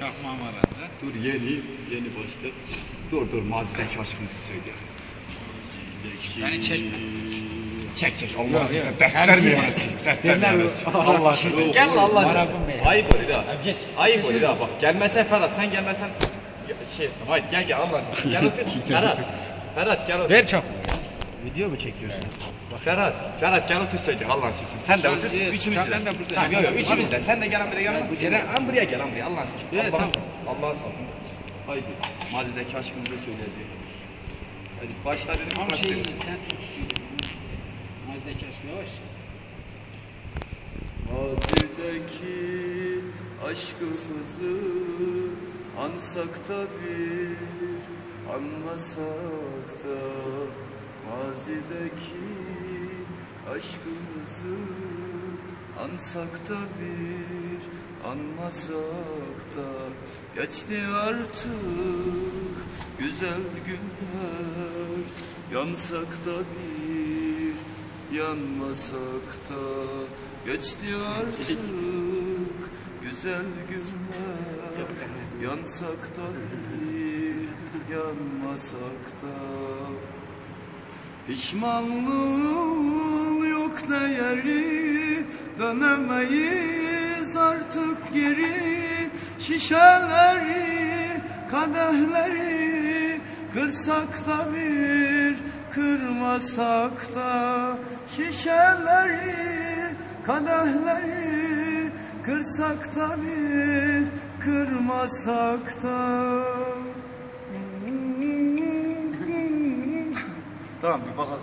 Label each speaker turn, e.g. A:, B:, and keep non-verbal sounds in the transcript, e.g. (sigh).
A: Çakmağım.
B: Dur yeni, yeni başta. Dur dur mazideki aşkınızı söyle.
A: Beni çekme.
B: Çek çek Allah size defter mi yemesin? Defter mi? Allah aşkına.
C: Gel Allah aşkına. Ayıp oluyor ha. Ayıp oluyor ha bak. Gelmesen Ferhat sen gelmesen şey hayır gel gel Allah aşkına. Gel otur. Ferhat. (laughs) Ferhat gel otur.
A: Ver çakmağı.
D: Video mu çekiyorsunuz?
C: Ferhat. Ferhat gel otur söyle Allah aşkına. Sen de otur. Üçümüz de. Tamam yok yok üçümüz de. Sen de gel buraya gel. Ceren an buraya gel an buraya Allah aşkına.
A: Evet,
C: Allah'a
A: tamam.
C: sal. Allah'a sal. Haydi. Mazideki aşkımızı söyleyeceğiz. Hadi başla dedim. Başla
A: şey
C: dedim.
A: sen tut. Mazdaki aşk yavaş.
B: Mazideki aşkımızı ansak da bir, anmasak da Mazideki aşkımızı ansak da bir, anmasak da Geçti artık güzel günler, yansak da bir, yanmasak da Geçti artık güzel günler. Yansak da bir, yanmasak da Pişmanlığın yok değeri Dönemeyiz artık geri. Şişeleri, kadehleri Kırsak da bir, kırmasak da. Şişeleri, kadehleri Kırsak da bir, kırmasak da Tamam bir bakalım.